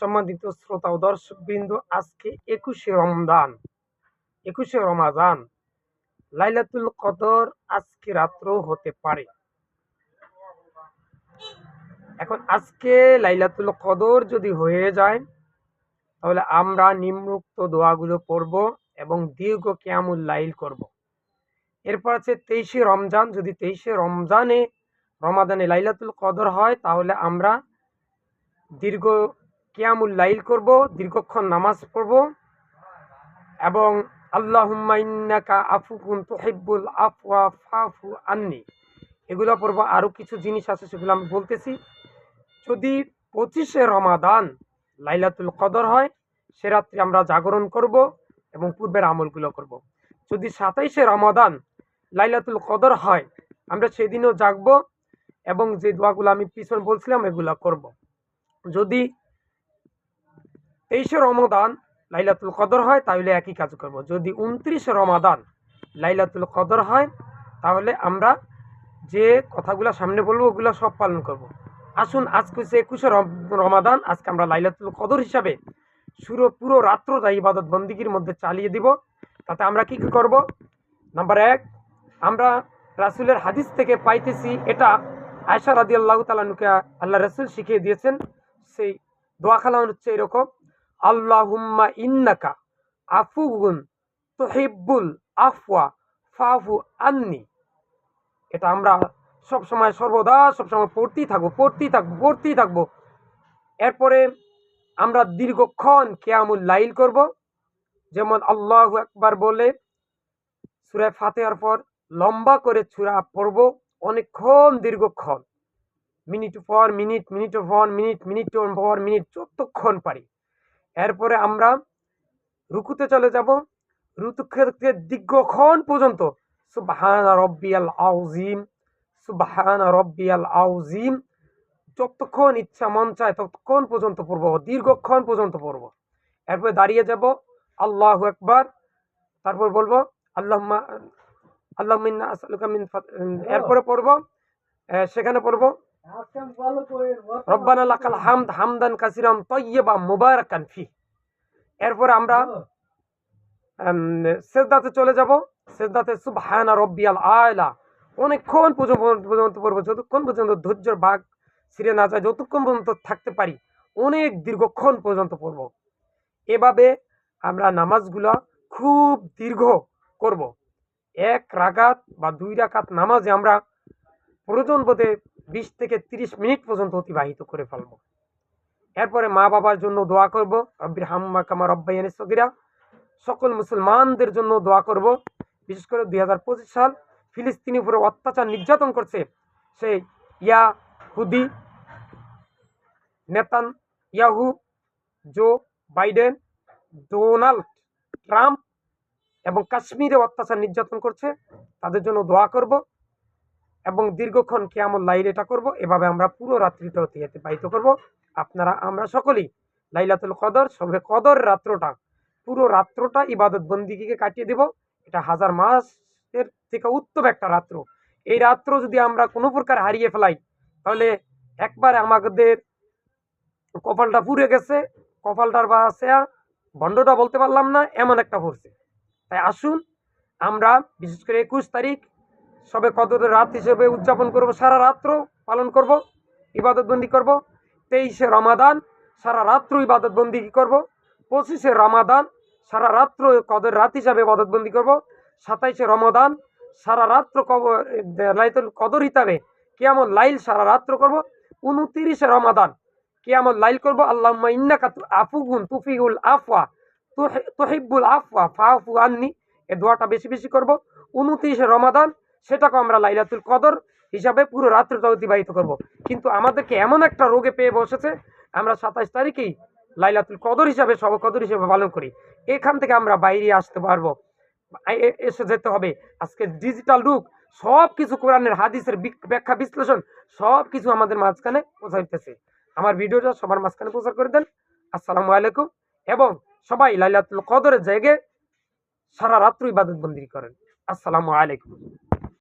সম্মানিত শ্রোতা ও দর্শক বিন্দু আজকে একুশে রমজান, একুশে রমাজান, লাইলাতুল কদর আজকে রাত্রেও হতে পারে। এখন আজকে লাইলাতুল কদর যদি হয়ে যায়, তাহলে আমরা নিম্নোক্ত দোয়াগুলো পড়ব এবং দীর্ঘ কেয়ামুল লাইল করব। এরপর আছে তেইশে রমজান, যদি তেইশে রমজানে, রমাদানে লাইলাতুল কদর হয়, তাহলে আমরা দীর্ঘ কিয়ামুল লাইল করব, দীর্ঘক্ষণ নামাজ পড়ব এবং ইন্নাকা আফুকুন তুহিব্বুল আফওয়া ফাফু আন্নি এগুলো পড়ব, আরও কিছু জিনিস আছে সেগুলো আমি বলতেছি যদি পঁচিশে রমাদান লাইলাতুল কদর হয়, সে রাত্রি আমরা জাগরণ করব এবং পূর্বের আমলগুলো করব। যদি সাতাইশে রমাদান লাইলাতুল কদর হয়, আমরা সেদিনও জাগবো এবং যে দোয়াগুলো আমি পিছন বলছিলাম, এগুলো করব। যদি তেইশে রমাদান লাইলাতুল কদর হয়, তাহলে একই কাজ করব। যদি উনত্রিশে রমাদান লাইলাতুল কদর হয়, তাহলে আমরা যে কথাগুলো সামনে বলব, ওগুলো সব পালন করব। আসুন, আজকে হচ্ছে একুশে রমাদান, আজকে আমরা লাইলাতুল কদর হিসাবে সুরো, পুরো রাত্র রাত্রটা ইবাদত বন্দিগির মধ্যে চালিয়ে দিব তাতে আমরা কি কী করব নাম্বার এক, আমরা রাসুলের হাদিস থেকে পাইতেছি এটা আয়সা রাদি আল্লাহ তালানুকে আল্লাহ রসুল শিখিয়ে দিয়েছেন সেই দোয়া খালাম হচ্ছে এরকম আল্লাহ হুম্মা ইন্নাকা আফুগুন তোহিব্বুল আফওয়া ফাফু আন্নি। এটা আমরা সব সময় সর্বদা সবসময় পড়তেই থাকব পড়তেই থাকব পড়তেই থাকব। এরপরে আমরা দীর্ঘক্ষণ কেয়ামুল লাইল করব। যেমন আল্লাহ একবার বলে সুরে ফাতেহার পর লম্বা করে ছুরা পড়ব, অনেকক্ষণ দীর্ঘক্ষণ। মিনিট পর মিনিট মিনিট পর মিনিট মিনিট পর মিনিট যতক্ষণ পারি। এরপরে আমরা রুকুতে চলে যাব। রুতুকে দীর্ঘক্ষণ পর্যন্ত। সুবাহান রব্বিয়াল আউজিম, সুবাহান রব্বিয়াল আউজিম। যতক্ষণ ইচ্ছা মন চায় ততক্ষণ পর্যন্ত পড়ব, দীর্ঘক্ষণ পর্যন্ত পড়ব। এরপরে দাঁড়িয়ে যাব, আল্লাহ একবার তারপর বলব আল্লাহ আল্লাহ এরপরে পড়ব সেখানে পড়ব। রব্বানা লাকাল হামদ হামদান কাসিরাম তৈয়বা মুবারাকান ফি। এরপরে আমরা সেজদাতে চলে যাব। সেজদাতে সুবহানা রব্বিয়াল আয়লা। অনেকক্ষণ পর্যন্ত পড়ব। যতক্ষণ পর্যন্ত ধৈর্যের বাঘ ছিঁড়ে না যায় যতক্ষণ পর্যন্ত থাকতে পারি অনেক দীর্ঘক্ষণ পর্যন্ত পড়ব। এভাবে আমরা নামাজগুলো খুব দীর্ঘ করব। এক রাকাত বা দুই রাকাত নামাজে আমরা প্রয়োজন বোধে বিশ থেকে তিরিশ মিনিট পর্যন্ত অতিবাহিত করে ফেলব। এরপরে মা বাবার জন্য দোয়া করব। রব্বির হাম্মা কামা রব্বাইয়ানি সগিরা। সকল মুসলমানদের জন্য দোয়া করব। বিশেষ করে দু হাজার পঁচিশ সাল ফিলিস্তিনি উপরে অত্যাচার নির্যাতন করছে সেই ইয়া হুদি Netanyahu, Joe Biden, Donald Trump এবং কাশ্মীরে অত্যাচার নির্যাতন করছে। তাদের জন্য দোয়া করব। এবং দীর্ঘক্ষণ কেমন লাইল এটা করব, এভাবে আমরা পুরো রাত্রিটা অতিবাহিত করব। আপনারা, আমরা সকলেই লাইলাতুল কদর, সবে কদর রাত্রটা, পুরো রাত্রটা ইবাদত বন্দিকে কাটিয়ে দেব। এটা হাজার মাসের থেকে উত্তম একটা রাত্র। এই রাত্র যদি আমরা কোনো প্রকার হারিয়ে ফেলাই, তাহলে একবার আমাদের কপালটা পুড়ে গেছে, কপালটার বা ভণ্ডটা বলতে পারলাম না, এমন একটা পড়ছে। তাই আসুন, আমরা বিশেষ করে একুশ তারিখ সবে কদরের রাত হিসেবে উদযাপন করব, সারা রাত্র পালন করব ইবাদতবন্দি করব। তেইশে রমাদান, সারা রাত্র ইবাদতবন্দি করব। পঁচিশে রমাদান, সারা রাত্র কদের রাত হিসাবে ইবাদতবন্দি করব। সাতাইশে রমাদান, সারা রাত্র লাইতুল কদর হিসাবে কেমন লাইল সারা রাত্র করব। উনতিরিশে রমাদান কেমন লাইল করব। আল্লাহ ইন্নাকা আফুগুন তুফিউল আফওয়া তোহিব্বুল আফওয়া ফাফু আননি, এ দোয়াটা বেশি বেশি করব। উনত্রিশে রমাদান সেটাকে আমরা লাইলাতুল কদর হিসাবে পুরো রাত্রিটা অতিবাহিত করব। কিন্তু আমাদেরকে এমন একটা রোগে পেয়ে বসেছে, আমরা সাতাইশ তারিখেই লাইলাতুল কদর হিসাবে সব কদর হিসাবে পালন করি। এখান থেকে আমরা বাইরে আসতে পারব। এসে যেতে হবে। আজকে ডিজিটাল যুগ সব কিছু কোরআনের হাদিসের ব্যাখ্যা, বিশ্লেষণ সব কিছু আমাদের মাঝখানে পৌঁছাইতেছে। আমার ভিডিওটা সবার মাঝখানে প্রচার করে দেন। আসসালামু আলাইকুম এবং সবাই লাইলাতুল কদরের জায়গায় সারা রাত্র ইবাদত বন্দি করেন। আসসালামু আলাইকুম।